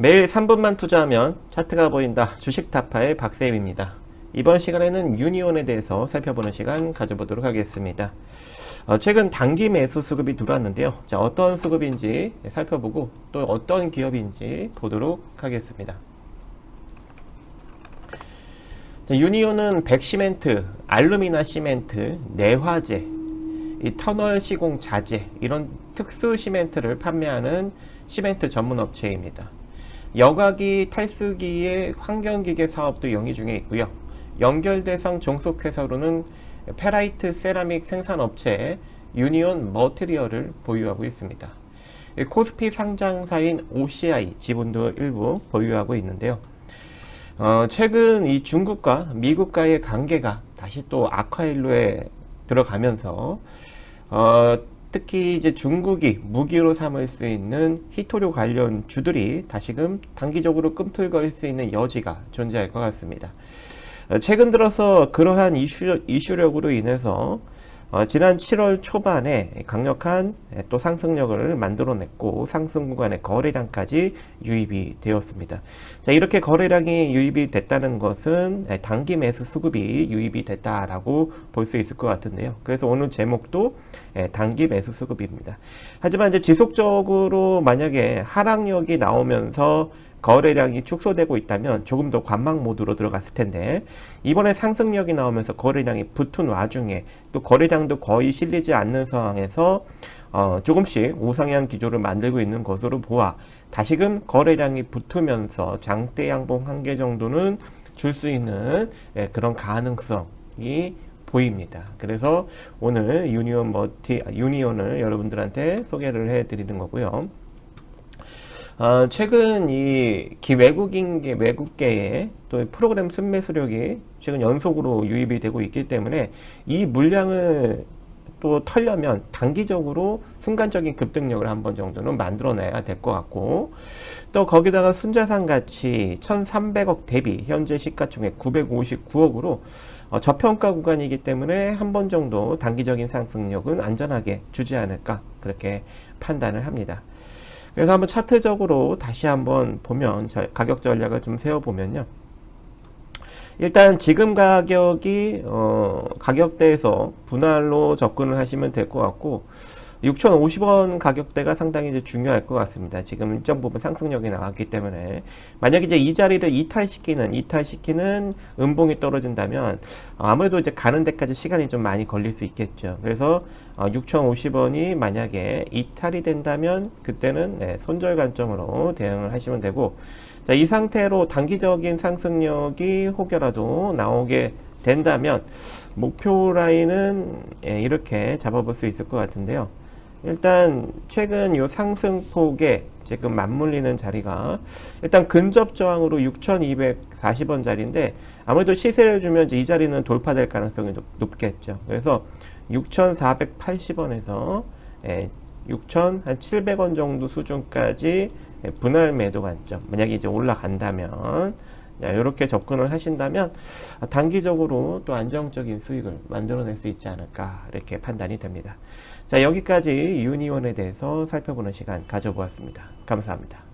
매일 3분만 투자하면 차트가 보인다. 주식 타파의 박세임입니다. 이번 시간에는 유니온에 대해서 살펴보는 시간 가져보도록 하겠습니다. 어, 최근 단기 매수 수급이 들어왔는데요. 자, 어떤 수급인지 살펴보고 또 어떤 기업인지 보도록 하겠습니다. 자, 유니온은 백시멘트, 알루미나 시멘트, 내화재, 이 터널 시공 자재 이런 특수 시멘트를 판매하는 시멘트 전문 업체입니다. 여과기 탈수기의 환경기계 사업도 영위 중에 있고요. 연결 대상 종속회사로는 페라이트 세라믹 생산업체 유니온 머티리얼을 보유하고 있습니다. 이 코스피 상장사인 OCI 지분도 일부 보유하고 있는데요. 어, 최근 이 중국과 미국과의 관계가 다시 또 악화일로에 들어가면서 어, 특히 이제 중국이 무기로 삼을 수 있는 히토류 관련 주들이 다시금 단기적으로 꿈틀거릴 수 있는 여지가 존재할 것 같습니다. 어, 최근 들어서 그러한 이슈, 이슈력으로 인해서 어, 지난 7월 초반에 강력한 또 상승력을 만들어냈고 상승 구간의 거래량까지 유입이 되었습니다. 자 이렇게 거래량이 유입이 됐다는 것은 단기 매수 수급이 유입이 됐다라고 볼 수 있을 것 같은데요. 그래서 오늘 제목도 단기 매수 수급입니다. 하지만 이제 지속적으로 만약에 하락력이 나오면서 거래량이 축소되고 있다면 조금 더 관망 모드로 들어갔을 텐데 이번에 상승력이 나오면서 거래량이 붙은 와중에 또 거래량도 거의 실리지 않는 상황에서 어, 조금씩 우상향 기조를 만들고 있는 것으로 보아 다시금 거래량이 붙으면서 장대 양봉 한계 정도는 줄 수 있는 예, 그런 가능성이 보입니다. 그래서 오늘 유니온 머티 유니온을 여러분들한테 소개를 해 드리는 거고요. 어, 최근 이 기외국인계 외국계의 또 프로그램 순매수력이 최근 연속으로 유입이 되고 있기 때문에 이 물량을 또 털려면 단기적으로 순간적인 급등력을 한 번 정도는 만들어내야 될 것 같고 또 거기다가 순자산 가치 1,300억 대비 현재 시가총액 959억으로 어, 저평가 구간이기 때문에 한 번 정도 단기적인 상승력은 안전하게 주지 않을까 그렇게 판단을 합니다. 그래서 한번 차트적으로 다시 한번 보면 가격 전략을 좀 세워보면요. 일단 지금 가격이 어, 가격대에서 분할로 접근을 하시면 될 것 같고 6,050원 가격대가 상당히 이제 중요할 것 같습니다. 지금 일정 부분 상승력이 나왔기 때문에 만약 이제 이 자리를 이탈시키는 이탈시키는 음봉이 떨어진다면 아무래도 이제 가는 데까지 시간이 좀 많이 걸릴 수 있겠죠. 그래서 6,050원이 어, 만약에 이탈이 된다면 그때는 네, 손절 관점으로 대응을 하시면 되고 자, 이 상태로 단기적인 상승력이 혹여라도 나오게 된다면 목표 라인은 예, 이렇게 잡아볼 수 있을 것 같은데요. 일단 최근 요 상승폭에 지금 맞물리는 자리가 일단 근접 저항으로 6,240원 자리인데 아무래도 시세를 주면 이제 이 자리는 돌파될 가능성이 높, 겠죠 그래서 6,480원에서 예, 6,700원 정도 수준까지 예, 분할 매도 관점. 만약에 이제 올라간다면 이렇게 접근을 하신다면 단기적으로 또 안정적인 수익을 만들어낼 수 있지 않을까 이렇게 판단이 됩니다. 자 여기까지 유니온에 대해서 살펴보는 시간 가져보았습니다. 감사합니다.